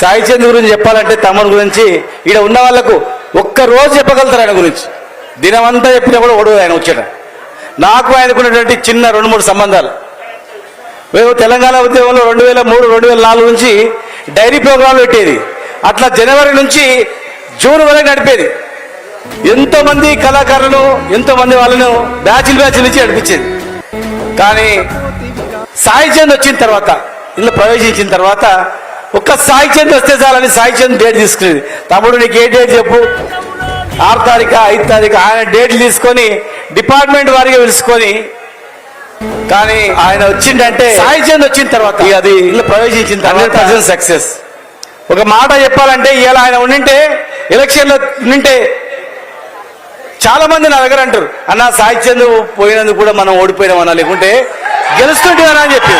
సాయి చంద్ గురించి చెప్పాలంటే తమ్ముడు గురించి ఈడ ఉన్న వాళ్ళకు ఒక్క రోజు చెప్పగలుగుతారు ఆయన గురించి. దినమంతా చెప్పినా కూడా ఓడదు ఆయన వచ్చాడు నాకు ఆయనకున్నటువంటి చిన్న రెండు మూడు సంబంధాలు. మేము తెలంగాణ ఉద్యమంలో రెండు వేల మూడు రెండు వేల నాలుగు నుంచి డైరీ ప్రోగ్రాంలు పెట్టేది. అట్లా జనవరి నుంచి జూన్ వరకు నడిపేది. ఎంతోమంది కళాకారులను ఎంతోమంది వాళ్ళను బ్యాచ్లు బ్యాచ్లు నుంచి నడిపించేది. కానీ సాయి చంద్ వచ్చిన తర్వాత ఇందులో ప్రవేశించిన తర్వాత ఒక్క సాయి చంద్ వస్తే చాలని సాయి చంద్ డేట్ తీసుకునేది. తమ్ముడు నీకు ఏ డేట్ చెప్పు? ఆరు తారీఖు ఐదు తారీఖు ఆయన డేట్లు తీసుకొని డిపార్ట్మెంట్ వారిగా పిలుచుకొని కానీ ఆయన వచ్చిందంటే సాయి చంద్ వచ్చిన తర్వాత. అది ఇల్లు ప్రవేశించిన హండ్రెడ్ పర్సెంట్ సక్సెస్ ఒక మాట చెప్పాలంటే ఇవాళ ఆయన ఉండింటే ఎలక్షన్లో ఉండింటే చాలా మంది నా దగ్గర అంటారు అన్న సాయి చంద్ పోయినందుకు కూడా మనం ఓడిపోయినామన్నా లేకుంటే గెలుస్తుంటేనా అని చెప్పి.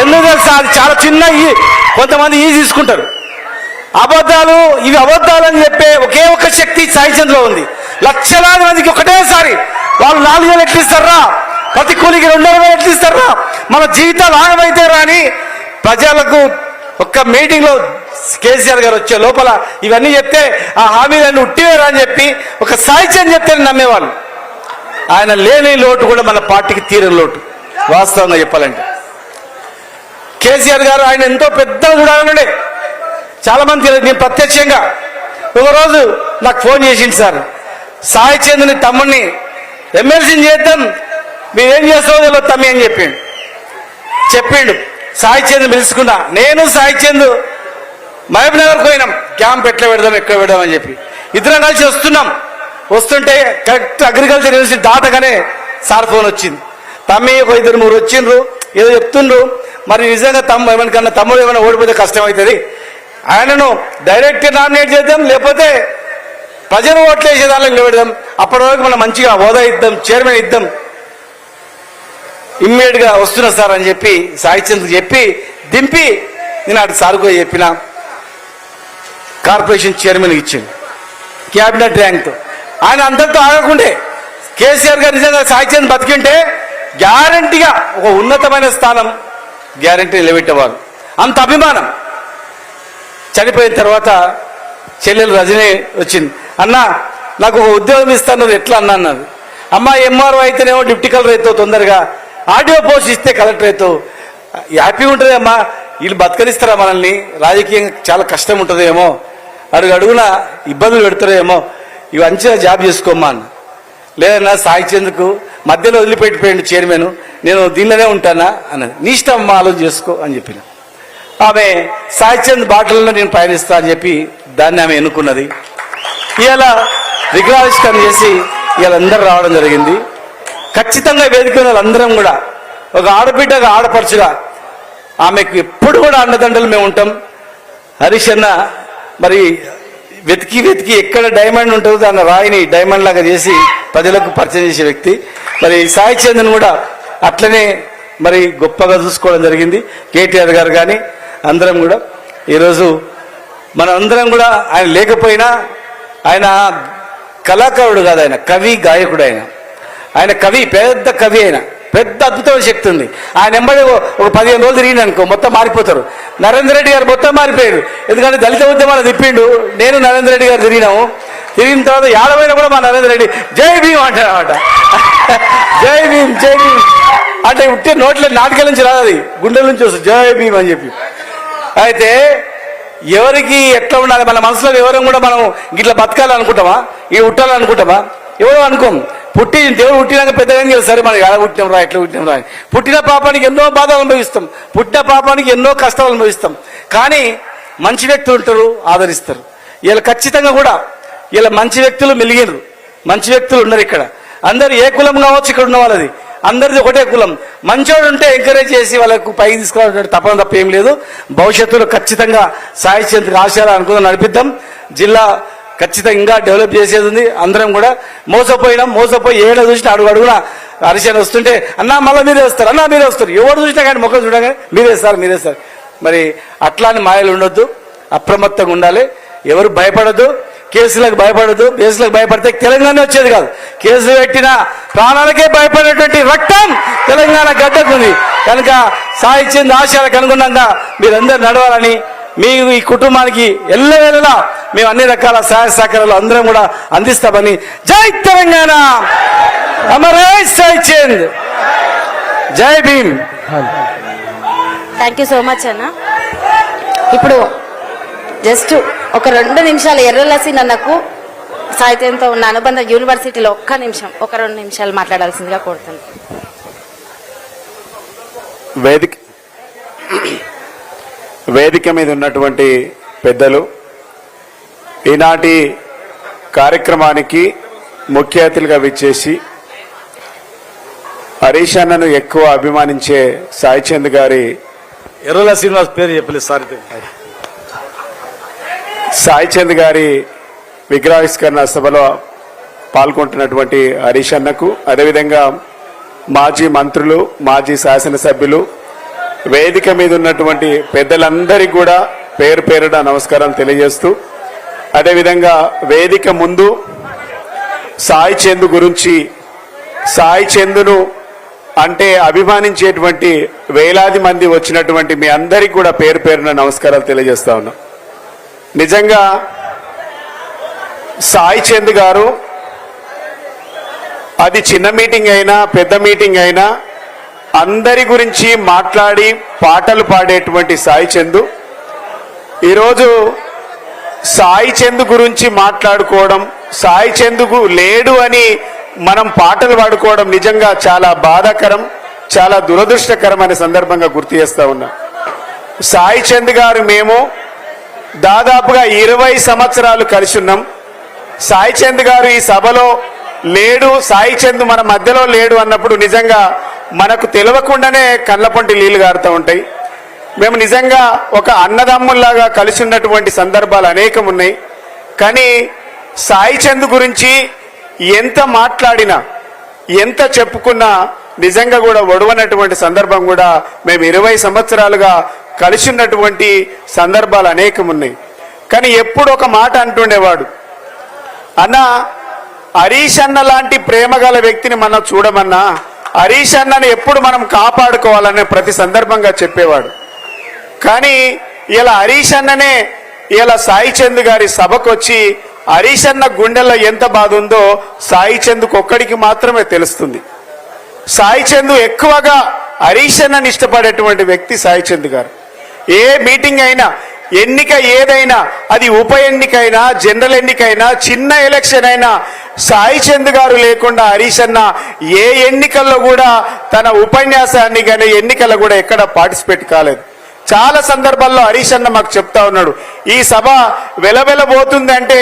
ఎందుకు తెలుసా? అది చాలా చిన్న కొంతమంది ఈ తీసుకుంటారు. అబద్ధాలు ఇవి అబద్ధాలు అని చెప్పే ఒకే ఒక శక్తి సాయిచంద్రలో ఉంది. లక్షలాది మందికి ఒకటేసారి వాళ్ళు నాలుగు వేలు ఎట్లిస్తారా? ప్రతి కూలికి రెండు వేలు ఎట్లిస్తారా? మన జీవితాలు ఆగమైతే రాని ప్రజలకు ఒక్క మీటింగ్లో కేసీఆర్ గారు వచ్చే లోపల ఇవన్నీ చెప్తే ఆ హామీలన్నీ ఉట్టివేరా అని చెప్పి ఒక సాయి చెప్తే నమ్మేవాళ్ళు. ఆయన లేని లోటు కూడా మన పార్టీకి తీరని లోటు. వాస్తవంగా చెప్పాలంటే. కేసీఆర్ గారు ఆయన ఎంతో పెద్ద చూడాలనుండే చాలా మంది నేను ప్రత్యక్షంగా. ఒకరోజు నాకు ఫోన్ చేసింది సార్. సాయి చంద్ని తమ్ముడిని ఎమ్మెల్సీని చేద్దాం మీరేం చేస్తావో తెలియదు తమ్మి అని చెప్పిండు. చెప్పిండు సాయి చంద్ పిలుచుకున్నా నేను సాయి చంద్ మహబూబ్ నగర్ పోయినాం. క్యాంప్ ఎట్లా పెడదాం ఎక్కడ పెడదాం అని చెప్పి. ఇద్దరం కలిసి వస్తున్నాం. వస్తుంటే కరెక్ట్ అగ్రికల్చర్ యూనివర్సిటీ దాటగానే సార్ ఫోన్ వచ్చింది. తమ్మి ఒక ఇద్దరు మూడు వచ్చిండ్రు. ఏదో చెప్తుండ్రు. మరి నిజంగా తమ్ము ఏమనికన్నా తమ్ముడు ఏమైనా ఓడిపోతే కష్టం అవుతుంది ఆయనను డైరెక్ట్ నామినేట్ చేద్దాం లేకపోతే ప్రజలు ఓట్లు వేసే దానిలో నిలబెడదాం. అప్పటి వరకు మనం మంచిగా హోదా ఇద్దాం చైర్మన్ ఇద్దాం. ఇమ్మీడియట్గా వస్తున్నా సార్ అని చెప్పి సాహిత్యంతో చెప్పి దింపి నేను అటు సార్కు చెప్పిన. కార్పొరేషన్ చైర్మన్ ఇచ్చింది క్యాబినెట్ ర్యాంక్తో ఆయన అందరితో ఆగకుండే. కేసీఆర్ గారు నిజంగా సాహిత్యాన్ని బతికింటే గ్యారంటీగా ఒక ఉన్నతమైన స్థానం గ్యారంటీ నిలబెట్టేవారు. అంత అభిమానం. చనిపోయిన తర్వాత చెల్లెలు రజనీ వచ్చింది. అన్న నాకు ఒక ఉద్యోగం ఇస్తాను ఎట్లా అన్నా? అన్నది. అమ్మ ఎంఆర్ఓ అయితేనేమో డిప్టీ కలెక్టర్ అవుతావు తొందరగా ఆర్డీఓ పోస్ట్ ఇస్తే కలెక్టర్ అవుతావు హ్యాపీ ఉంటుంది అమ్మా వీళ్ళు బతకరిస్తారా మనల్ని? రాజకీయంగా చాలా కష్టం ఉంటుందేమో. అడుగు అడుగున ఇబ్బందులు పెడతారేమో. ఇవి మంచిగా జాబ్ చేసుకోమ్మా అన్న. లేదన్నా సాయి చంద్రకు మధ్యలో వదిలిపెట్టిపోయింది చైర్మన్. నేను దీనిలోనే ఉంటానా? అన్నది. నీ ఇష్టం ఆలోచన చేసుకో అని చెప్పిన. ఆమె సాయి చంద్ బాటల్లో నేను పయనిస్తా అని చెప్పి దాన్ని ఆమె ఎన్నుకున్నది. ఇలా విగ్రహావిష్కరణ చేసి ఇవాళ రావడం జరిగింది. ఖచ్చితంగా వేదిక వాళ్ళందరం కూడా ఒక ఆడబిడ్డగా ఆడపడుచుగా ఆమెకు ఎప్పుడు కూడా అండదండలు మేము ఉంటాం. హరీష్ అన్న మరి వెతికి వెతికి ఎక్కడ డైమండ్ ఉంటుందో దాన్ని రాయిని డైమండ్ లాగా చేసి ప్రజలకు పరిచయం చేసే వ్యక్తి. మరి సాయి చందన్ కూడా అట్లనే మరి గొప్పగా చూసుకోవడం జరిగింది. కేటీఆర్ గారు కానీ అందరం కూడా. ఈరోజు మన అందరం కూడా ఆయన లేకపోయినా ఆయన కళాకారుడు కాదు ఆయన కవి గాయకుడు ఆయన. ఆయన కవి పెద్ద కవి ఆయన. పెద్ద అద్భుతమైన శక్తి ఉంది. ఆయన ఎంబడి ఒక పదిహేను రోజులు తిరిగింది అనుకో మొత్తం మారిపోతారు. నరేంద్ర రెడ్డి గారు మొత్తం మారిపోయారు. ఎందుకంటే దళిత ఉద్యమాలు తిప్పిండు. నేను నరేంద్ర రెడ్డి గారు తిరిగినాము. తిరిగిన తర్వాత యాడమైన కూడా మా నరేంద్ర రెడ్డి జై భీమ్ అంటాడనమాట జై భీమ్ జై భీమ్ అంటే ఉట్టే నోట్ల నాటకాల నుంచి రాదు అది. గుండెల నుంచి వస్తుంది జై భీమ్ అని చెప్పి. అయితే ఎవరికి ఎట్లా ఉండాలి? మన మనసులో ఎవరం కూడా మనం ఇట్లా బతకాలనుకుంటామా? ఇవి ఉట్టాలనుకుంటామా? ఎవరు అనుకోం. పుట్టి దేవుడు పుట్టినాక పెద్దగా తెలుసు సరే మనకి ఎలా పుట్టినాం రా ఎట్లా పుట్టినాం రా అని. పుట్టిన పాపానికి ఎన్నో బాధలు అనుభవిస్తాం. పుట్టిన పాపానికి ఎన్నో కష్టాలు అనుభవిస్తాం. కానీ మంచి వ్యక్తులు ఉంటారు ఆదరిస్తారు. వీళ్ళు ఖచ్చితంగా కూడా ఇలా మంచి వ్యక్తులు మెలిగినరు. మంచి వ్యక్తులు ఉన్నారు ఇక్కడ. అందరు ఏ కులం కావచ్చు ఇక్కడ ఉన్న వాళ్ళది. అందరిది ఒకటే కులం. మంచోడు ఉంటే ఎంకరేజ్ చేసి వాళ్ళకు పైకి తీసుకురావడం తప్పని తప్ప ఏం లేదు. భవిష్యత్తులో ఖచ్చితంగా సాహిత్యం రాశారా ఆశయాలు అనుకుని నడిపిద్దాం. జిల్లా ఖచ్చితంగా ఇంకా డెవలప్ చేసేది ఉంది. అందరం కూడా మోసపోయినాం. మోసపోయి ఏడ చూసినా అడుగు అడుగున అరిశాను వస్తుంటే అన్నా మళ్ళీ మీరే వస్తారు. అన్నా మీరే వస్తారు. ఎవరు చూసినా కానీ మొక్కలు చూడగా మీరే సార్ మీరే సార్. మరి అట్లాని మాయలు ఉండొద్దు. అప్రమత్తంగా ఉండాలి. ఎవరు భయపడద్దు. కేసులకు భయపడదు కేసులకు భయపడితే తెలంగాణ వచ్చేది కాదు. కేసులు పెట్టిన ప్రాణాలకే భయపడేటువంటి రక్తం తెలంగాణ గడ్డకుంది. కనుక సాయి చంద్ ఆశయాలకు అనుగుణంగా మీరందరూ నడవాలని మీ ఈ కుటుంబానికి ఎల్లవేళలా మేము అన్ని రకాల సహాయ సహకారాలు అందరం కూడా అందిస్తామని జై తెలంగాణ! అమరే సై చంద్! జై Bhim! Thank you so much అన్న. ఇప్పుడు జస్ట్ ఒక రెండు నిమిషాలు ఎర్రలసి నన్నకు సాహిత్యంతో ఉన్న అనుబంధ యూనివర్సిటీలో ఒక్క నిమిషం ఒక రెండు నిమిషాలు మాట్లాడాల్సిందిగా కోరుతాను వేదిక వేదిక మీద ఉన్నటువంటి పెద్దలు ఈనాటి కార్యక్రమానికి ముఖ్య అతిథిగా విచ్చేసి హరీష్ అన్నను ఎక్కువ అభిమానించే సాయిచంద్ గారి ఎర్రల శ్రీనివాస్ పేరు చెప్పలేదు సార్. సాయిచంద్ గారి విగ్రహావిష్కరణ సభలో పాల్గొంటున్నటువంటి హరీష్ అన్నకు అదేవిధంగా మాజీ మంత్రులు మాజీ శాసనసభ్యులు వేదిక మీద ఉన్నటువంటి పెద్దలందరికీ కూడా పేరు పేరున నమస్కారం తెలియజేస్తూ అదేవిధంగా వేదిక ముందు సాయి చందు గురించి సాయి చందును అంటే అభిమానించేటువంటి వేలాది మంది వచ్చినటువంటి మీ అందరికీ కూడా పేరు పేరున నమస్కారాలు తెలియజేస్తా ఉన్నాం. నిజంగా సాయి చంద్ గారు అది చిన్న మీటింగ్ అయినా పెద్ద మీటింగ్ అయినా అందరి గురించి మాట్లాడి పాటలు పాడేటువంటి సాయి చందు. ఈరోజు సాయి చంద్ గురించి మాట్లాడుకోవడం సాయి చందుకు లేడు అని మనం పాటలు పాడుకోవడం నిజంగా చాలా బాధాకరం చాలా దురదృష్టకరం అనే సందర్భంగా గుర్తు చేస్తా ఉన్నా. సాయి చంద్ గారు మేము దాదాపుగా ఇరవై సంవత్సరాలు కలిసి ఉన్నాం. సాయి చంద్ గారు ఈ సభలో లేడు సాయి చంద్ మన మధ్యలో లేడు అన్నప్పుడు నిజంగా మనకు తెలియకుండానే కళ్ళపొంటి నీళ్ళు గారుతూ ఉంటాయి. మేము నిజంగా ఒక అన్నదమ్ముల్లాగా కలిసి ఉన్నటువంటి సందర్భాలు అనేకం ఉన్నాయి. కానీ సాయి చంద్ గురించి ఎంత మాట్లాడినా ఎంత చెప్పుకున్నా నిజంగా కూడా ఒడవనటువంటి సందర్భం కూడా మేము ఇరవై సంవత్సరాలుగా కలిసి ఉన్నటువంటి సందర్భాలు అనేకం ఉన్నాయి. కానీ ఎప్పుడు ఒక మాట అంటుండేవాడు అన్న హరీష్ అన్న లాంటి ప్రేమ గల వ్యక్తిని మనం చూడమన్నా హరీష్ అన్నను ఎప్పుడు మనం కాపాడుకోవాలనే ప్రతి సందర్భంగా చెప్పేవాడు. కానీ ఇలా హరీష్ అన్ననే ఇలా సాయి చంద్ గారి సభకు వచ్చి హరీష్ అన్న గుండెల్లో ఎంత బాధ ఉందో సాయి చంద్కు ఒక్కడికి మాత్రమే తెలుస్తుంది. సాయి చందు ఎక్కువగా హరీష్ అన్నని ఇష్టపడేటువంటి వ్యక్తి సాయి చంద్ గారు. ఏ మీటింగ్ అయినా ఎన్నిక ఏదైనా అది ఉప ఎన్నికైనా జనరల్ ఎన్నికైనా చిన్న ఎలక్షన్ అయినా సాయి చంద్ గారు లేకుండా హరీష్ అన్న ఏ ఎన్నికల్లో కూడా తన ఉపన్యాసాన్ని కానీ ఎన్నికల్లో కూడా ఎక్కడ పార్టిసిపేట్ కాలేదు. చాలా సందర్భాల్లో హరీష్ అన్న మాకు చెప్తా ఉన్నాడు ఈ సభ వెలవెలబోతుంది అంటే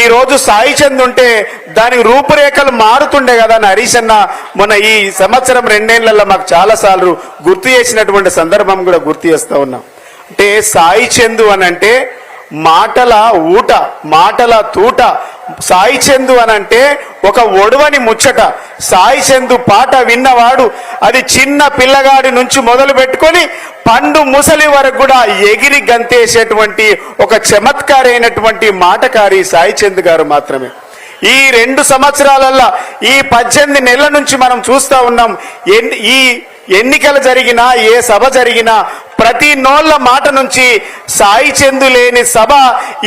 ఈ రోజు సాయి చంద్ ఉంటే దాని రూపురేఖలు మారుతుండే కదా అని హరీష్ అన్న మొన్న ఈ సంవత్సరం రెండేళ్ళలో మాకు చాలా సార్లు గుర్తు చేసినటువంటి సందర్భం కూడా గుర్తు చేస్తా ఉన్నాం. అంటే సాయి చందు అని అంటే మాటల ఊట మాటల తూట సాయి చందు అని అంటే ఒక ఒడవని ముచ్చట. సాయి చందు పాట విన్నవాడు అది చిన్న పిల్లగాడి నుంచి మొదలు పెట్టుకొని పండు ముసలి వరకు కూడా ఎగిరి గంతేసేటువంటి ఒక చమత్కారైనటువంటి మాటకారి సాయి చంద్ గారు మాత్రమే. ఈ రెండు సంవత్సరాలల్లో ఈ పద్దెనిమిది నెలల నుంచి మనం చూస్తా ఉన్నాం ఎన్- ఈ ఎన్నికలు జరిగినా ఏ సభ జరిగినా ప్రతి నోళ్ళ మాట నుంచి సాయి చందు లేని సభ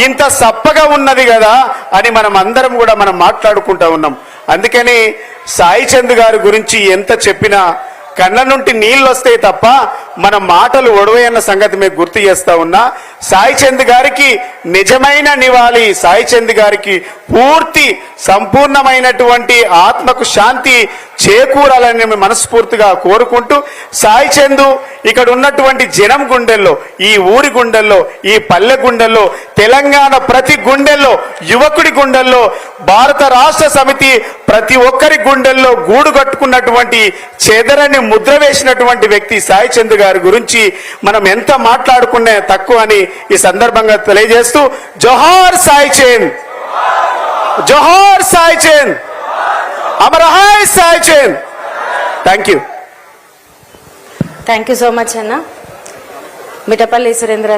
ఇంత సప్పగా ఉన్నది కదా అని మనం అందరం కూడా మనం మాట్లాడుకుంటా ఉన్నాం. అందుకని సాయి చంద్ గారి గురించి ఎంత చెప్పినా కళ్ళ నుండి నీళ్ళు వస్తాయి తప్ప మన మాటలు ఒడవయన్న సంగతి మీకు గుర్తు చేస్తా ఉన్నా. సాయి చంద్ గారికి నిజమైన నివాళి సాయి చంద్ గారికి పూర్తి సంపూర్ణమైనటువంటి ఆత్మకు శాంతి చేకూరాలని మేము మనస్ఫూర్తిగా కోరుకుంటూ సాయి చందు ఇక్కడ ఉన్నటువంటి జనం గుండెల్లో ఈ ఊరి గుండెల్లో ఈ పల్లె గుండెల్లో తెలంగాణ ప్రతి గుండెల్లో యువకుడి గుండెల్లో భారత రాష్ట్ర సమితి ప్రతి ఒక్కరి గుండెల్లో గూడు కట్టుకున్నటువంటి చెదరని ముద్ర వేసినటువంటి వ్యక్తి సాయి చంద్ గారి గురించి మనం ఎంత మాట్లాడుకునే తక్కువ అని ఈ సందర్భంగా తెలియజేస్తూ జోహార్ సాయి చంద్! జోహార్ Sai Chand అమరహాయ్ Sai Chand thank you thank you so much అన్న. మిఠపల్లి సురేంద్ర